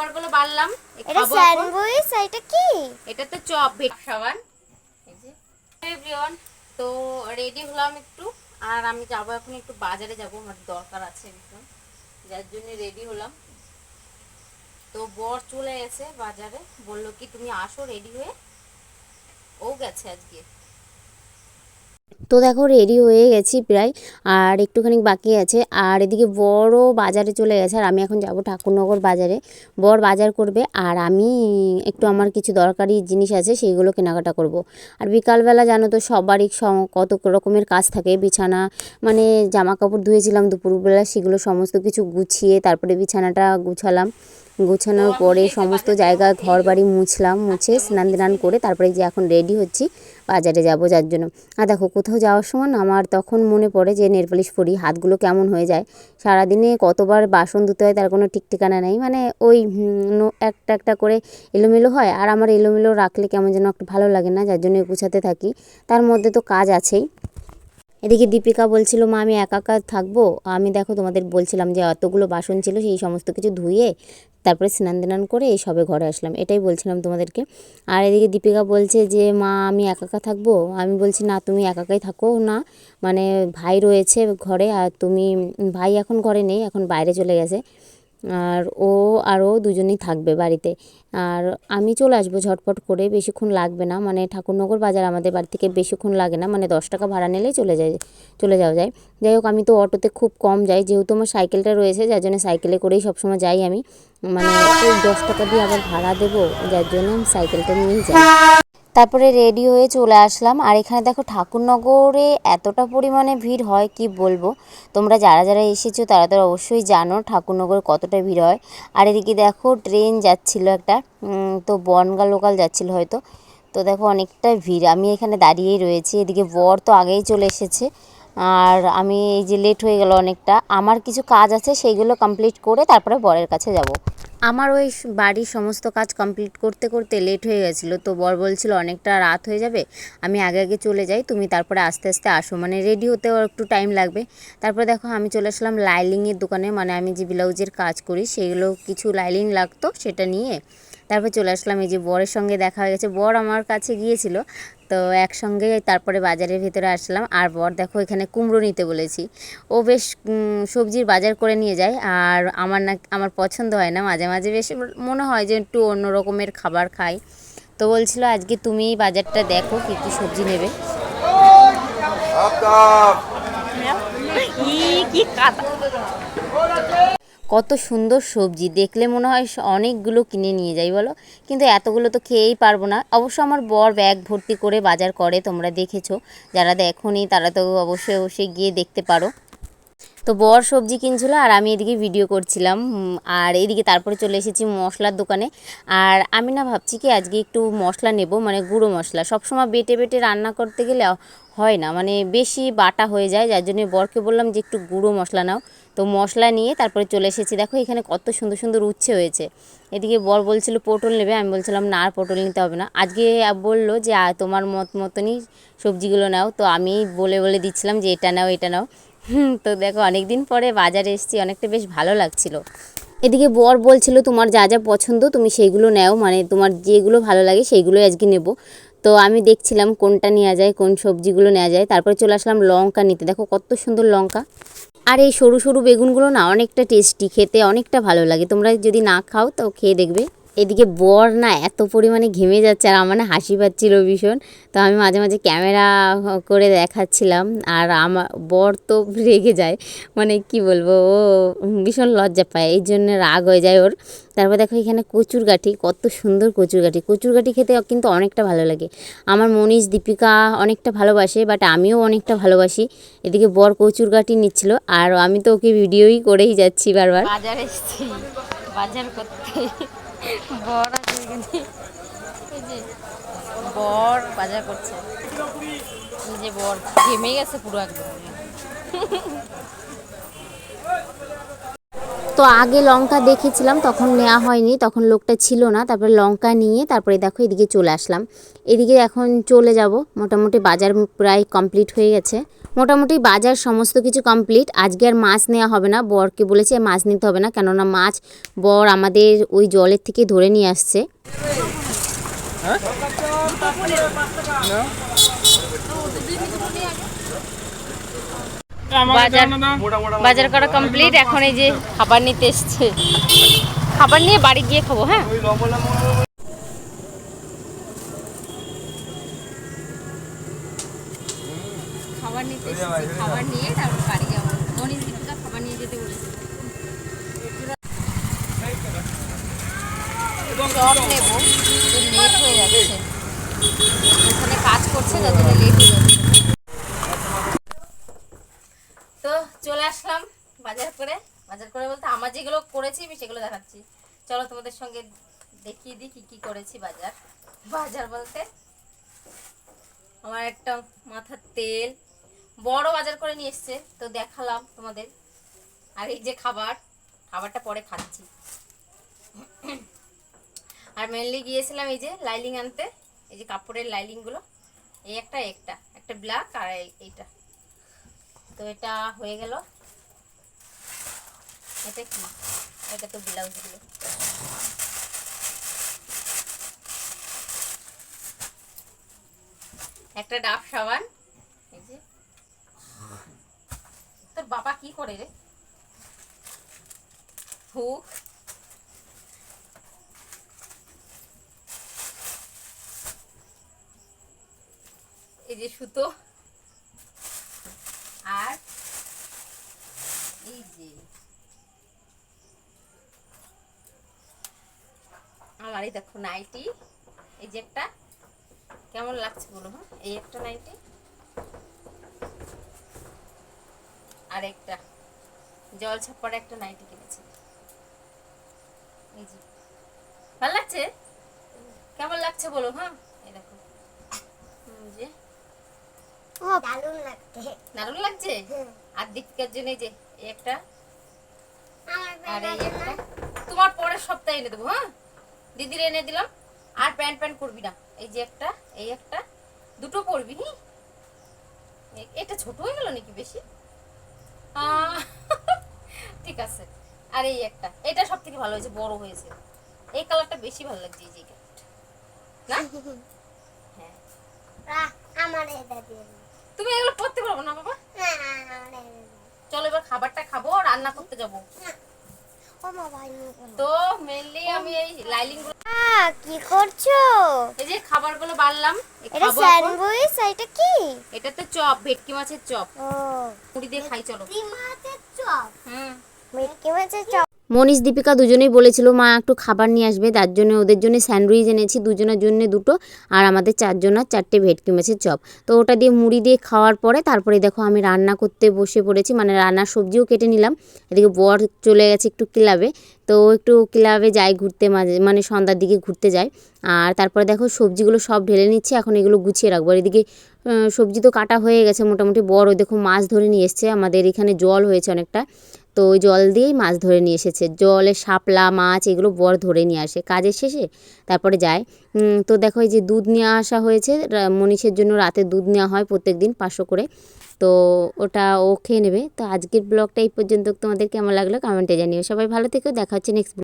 খাবারগুলো বাড়লাম। এটা স্যান্ডউইচ এটা কি? এটা তো চপ ভেট সাবান। এভরিওয়ান তো রেডি হলাম একটু আর আমি যাব এখন একটু বাজারে যাব আমার দরকার আছে ভীষণ যার জন্য রেডি হলাম। তো বর চলে গেছে বাজারে বলল কি তুমি আসো রেডি হয়ে। ও গেছে আজকে। তো দেখো রেডি হয়ে গেছি প্রায়, আর একটুখানি বাকি আছে। আর এদিকে বড় বাজারে চলে গেছে, আর আমি এখন যাব ঠাকুরনগর বাজারে। বর বাজার করবে, আর আমি একটু আমার কিছু দরকারি জিনিস আছে, সেইগুলো কেনাকাটা করব। আর বিকালবেলা জানো তো সবারই কত রকমের কাজ থাকে। বিছানা মানে জামা কাপড় ধুয়েছিলাম দুপুরবেলা, সেগুলো সমস্ত কিছু গুছিয়ে তারপরে বিছানাটা গুছালাম। গোছানোর পরে সমস্ত জায়গা ঘর বাড়ি মুছলাম, মুছে স্নান টান করে তারপরে যে এখন রেডি হচ্ছি, বাজারে যাব যার জন্য। আর দেখো, কোথাও যাওয়ার সময় আমার তখন মনে পড়ে যে নেল পালিশ পরি, হাতগুলো কেমন হয়ে যায়। সারাদিনে কতবার বাসন ধুতে হয় তার কোনো ঠিক ঠিকানা নেই। মানে ওই একটা একটা করে এলোমেলো হয়, আর আমার এলোমেলো রাখলে কেমন যেন একটু ভালো লাগে না, যার জন্য গুছাতে থাকি। তার মধ্যে তো কাজ আছেই। এদিকে দীপিকা বলছিল, মা, আমি একা একা থাকব? আমি দেখো তোমাদের বলছিলাম যে, এতগুলো বাসন ছিল, সেই সমস্ত কিছু ধুয়ে তারপরে স্নান দান করে এই সবে ঘরে আসলাম। এটাই বলছিলাম তোমাদেরকে। আর এদিকে দীপিকা বলছে যে, মা, আমি একা একা থাকব? আমি বলছি, না, তুমি একাকাই থাকো না। মানে ভাই রয়েছে ঘরে আর তুমি, ভাই এখন ঘরে নেই, এখন বাইরে চলে গেছে। আর ও আর ও দুজনেই থাকবে বাড়িতে। আর আমি চলে আসব ঝটপট করে, বেশিক্ষণ লাগবে না। মানে ঠাকুরনগর বাজার আমাদের বাড়ি থেকে বেশিক্ষণ লাগে না মানে দশ টাকা ভাড়া নিলেই চলে যায়, চলে যাওয়া যায়। যাই হোক, আমি তো অটোতে খুব কম যাই, যেহেতু আমার সাইকেলটা রয়েছে, যার জন্য সাইকেলে করেই সবসময় যাই আমি। মানে ওই দশ টাকা দিয়ে আবার ভাড়া দেবো, যার জন্য আমি সাইকেলটা নিয়েই যাই। তারপরে রেডি হয়ে চলে আসলাম। আর এখানে দেখো ঠাকুরনগরে এতটা পরিমাণে ভিড় হয়, কি বলব? তোমরা যারা যারা এসেছ তারা তো অবশ্যই জানো ঠাকুরনগরে কতটা ভিড় হয়। আর এদিকে দেখো ট্রেন যাচ্ছিল একটা তো বনগা লোকাল যাচ্ছিল হয়তো। তো দেখো অনেকটা ভিড়। আমি এখানে দাঁড়িয়েই রয়েছি। এদিকে বর তো আগেই চলে এসেছে। আর আমি এই যে লেট হয়ে গেল অনেকটা। আমার কিছু কাজ আছে, সেইগুলো কমপ্লিট করে তারপরে বরের কাছে যাব। আমার ওই বাড়ির সমস্ত কাজ কমপ্লিট করতে করতে লেট হয়ে গেছিল। তো বর বলছিল, অনেকটা রাত হয়ে যাবে, আমি আগে আগে চলে যাই, তুমি তারপরে আস্তে আস্তে আসো। মানে রেডি হতেও একটু টাইম লাগবে। তারপরে দেখো, আমি চলে আসলাম লাইলিংয়ের দোকানে। মানে আমি যে ব্লাউজের কাজ করি, সেগুলো কিছু লাইলিং লাগতো, সেটা নিয়ে তারপর চলে আসলাম এই যে বরের সঙ্গে দেখা হয়ে গেছে। বর আমার কাছে গিয়েছিল তো একসঙ্গে তারপরে বাজারের ভেতরে আসলাম। আর বর দেখো এখানে কুমড়ো নিতে বলেছি। ও বেশ সবজির বাজার করে নিয়ে যায়। আর আমার না আমার পছন্দ হয় না। মাঝে মাঝে বেশ মনে হয় যে একটু অন্য রকমের খাবার খাই। তো বলছিল আজকে তুমি বাজারটা দেখো কী কী সবজি নেবে? কি কাদা। কত সুন্দর সবজি। দেখলে মনে হয় অনেকগুলো কিনে নিয়ে যাই, বলো? কিন্তু এতগুলো তো খেয়েই পারব না। অবশ্য আমার বর ব্যাগ ভর্তি করে বাজার করে, তোমরা দেখেছ। যারা দেখো তারা তো অবশ্যই অবশ্যই গিয়ে দেখতে পারো। তো বর সবজি কিনছিল আর আমি এদিকে ভিডিও করছিলাম আর এদিকে তারপরে চলে এসেছি মশলার দোকানে। আর আমি না ভাবছি কি আজকে একটু মশলা নেব মানে গুঁড়ো মশলা। সবসময় বেটে বেটে রান্না করতে গেলে হয় না মানে বেশি বাটা হয়ে যায়, যার জন্য বরকে বললাম যে একটু গুঁড়ো মশলা নাও। তো মশলা নিয়ে তারপরে চলে এসেছি। দেখো এখানে কত সুন্দর সুন্দর উচ্ছে হয়েছে। এদিকে বর বলছিল, পটল নেবে? আমি বলছিলাম, না, আর পটল নিতে হবে না। আজকে বলল যে তোমার মত মতনই সবজিগুলো নাও। তো আমি বলে বলে দিচ্ছিলাম যে, এটা নাও এটা নাও। হুম, তো দেখো অনেক দিন পরে বাজারে এসেছি অনেকটা বেশ ভালো লাগছিল। এদিকে বর বলছিল তোমার যা যা পছন্দ তুমি সেইগুলো নেও মানে তোমার যেগুলো ভালো লাগে সেইগুলোই আজকে নেব। তো আমি দেখছিলাম কোনটা নেওয়া যায় কোন সবজিগুলো নেওয়া যায় তারপরে চলে আসলাম লঙ্কা নিতে। দেখো কত সুন্দর লঙ্কা। আর এই সরু সরু বেগুনগুলো না অনেকটা টেস্টি খেতে অনেকটা ভালো লাগে। তোমরা যদি না খাও তো খেয়ে দেখবে। এদিকে বর না এত পরিমাণে ঘেমে যাচ্ছে আর আমার না হাসি পাচ্ছিল ভীষণ। তো আমি মাঝে মাঝে ক্যামেরা করে দেখাচ্ছিলাম আর আমার বর তো রেগে যায়। মানে কি বলব, ও ভীষণ লজ্জা পায়, এই জন্য রাগ হয়ে যায় ওর। তারপর দেখো এখানে কচুর গাঠি কত সুন্দর কচুর গাঠি কচুর গাঠি খেতে কিন্তু অনেকটা ভালো লাগে। আমার মনীষ, দীপিকা অনেকটা ভালোবাসে বাট আমিও অনেকটা ভালোবাসি। এদিকে বর কচুর গাঠি নিচ্ছিল আর আমি তো ওকে ভিডিওই করেই যাচ্ছি বারবার। বাজার এসেছি। বাজার করতে। বর আছে এখানে। বর বাজার করছে। যে বর ঘেমে গেছে পুরো একদম। তো আগে লঙ্কা দেখেছিলাম তখন নেওয়া হয়নি তখন লোকটা ছিল না। তারপরে লঙ্কা নিয়ে তারপরে দেখো এদিকে চলে আসলাম। এদিকে এখন চলে যাব মোটামুটি বাজার প্রায় কমপ্লিট হয়ে গেছে। মোটামুটি বাজার সমস্ত কিছু কমপ্লিট আজকে আর মাছ নেওয়া হবে না বরকে বলেছে মাছ নিতে হবে না কেননা মাছ বর আমাদের ওই জলের থেকে ধরে নিয়ে আসছে। বাজার বাজার করা কমপ্লিট এখন এই যে খাবার নিতে এসছে। খাবার নিয়ে বাড়ি গিয়ে খাব হ্যাঁ? খাবার নিতে এসেছি খাবার নিয়ে তারপর বাড়ি যাব। মনির দীপিকা খাবার নিয়ে যেতে বলেছে। চপ নেব লেট হয়ে যাচ্ছে। ওখানে কাজ করছে জন্য লেট হয়ে যাচ্ছে তো চলে আসলাম বাজার করে বাজার করে বলতে আমার যেগুলো করেছি আমি সেগুলো দেখাচ্ছি। চলো তোমাদের সঙ্গে দেখিয়ে দিই কি কি করেছি বাজার। বাজার বলতে আমার একটা মাথার তেল। বড় বাজার করে নিয়ে এসছে, তো দেখালাম তোমাদের। আর এই যে খাবার, খাবারটা পরে খাচ্ছি। আর মেনলি গিয়েছিলাম এই যে লাইলিং আনতে, এই যে কাপড়ের লাইলিংগুলো এই একটা একটা একটা ব্ল্যাক আর এই- এইটা। তো এটা হয়ে গেল। এটা কি? এটা তো ব্লাউজগুলো একটা ডাব সাবান। তোর বাবা কি করে রে? হুক এই যে সুতো। আর এই যে আমার এই দেখো নাইটি এই যে একটা কেমন লাগছে বলো হ্যাঁ? এই একটা নাইটি আর একটা জল ছাপ্পার একটা নাইটি কিনেছি। এই যে ভালো লাগছে? কেমন লাগছে বলো হ্যাঁ? এই দেখো যে। দারুণ লাগছে। দারুণ লাগছে? আর দীপিকার জন্য যে এই একটা আর এই একটা। তোমার পরের সপ্তাহে এনে দেবো হ্যাঁ? দিদির এনে দিলাম। আর প্যান্ট প্যান্ট করবি না। এই যে একটা এই একটা দুটো পরবি হি? এটা ছোট হয়ে গেল নাকি বেশি? ঠিক আছে। আর এই একটা এটা সব থেকে ভালো হয়েছে বড় হয়েছে। এই কালারটা বেশি ভালো লাগছে এই যে না? হ্যাঁ। তুমি এগুলো করতে পারব না বাবা। চলো এবার খাবারটা খাব রান্না করতে যাব। তো মেনলি আমি এই লাইলিং কি করছ? এই যে খাবারগুলো বাড়লাম বানলাম এটা স্যান্ডউইচ এটা কি? এটা তো চপ ভেটকি মাছের চপ। ও। পুরি দিয়ে খাই চলো। মাছের চপ? হুম। ভেটকি মাছের চপ। মনীষ দীপিকা দুজনেই বলেছিল, মা, একটু খাবার নিয়ে আসবে, তার জন্য ওদের জন্য স্যান্ডউইচ এনেছি, দুজনের জন্য দুটো, আর আমাদের চারজনের চারটে ভেটকি মাছের চপ। তো ওটা দিয়ে মুড়ি দিয়ে খাওয়ার পরে তারপরে দেখো আমি রান্না করতে বসে পড়েছি মানে রান্নার সবজিও কেটে নিলাম। এদিকে বর চলে গেছে একটু ক্লাবে, তো একটু ক্লাবে যায় ঘুরতে মাঝে মানে সন্ধ্যার দিকে ঘুরতে যায়। আর তারপরে দেখো সবজিগুলো সব ঢেলে নিচ্ছে, এখন এগুলো গুছিয়ে রাখব। আর এদিকে সবজি তো কাটা হয়ে গেছে মোটামুটি, বড় দেখো মাছ ধরে নিয়ে এসছে, আমাদের এখানে জল হয়েছে অনেকটা। তো ওই জল দিয়েই মাছ ধরে নিয়ে এসেছে। জলে শাপলা, মাছ এগুলো বর ধরে নিয়ে আসে কাজের শেষে। তারপরে যায়। তো দেখো যে দুধ নিয়ে আসা হয়েছে। মনীষের জন্য রাতে দুধ নেওয়া হয় প্রত্যেক দিন পাঁচশো করে। তো ওটা ও খেয়ে নেবে। তো আজকের ব্লগটা এই পর্যন্ত। তোমাদের কেমন লাগল কমেন্টে জানিও। সবাই ভালো থেকো। দেখা হচ্ছে নেক্সট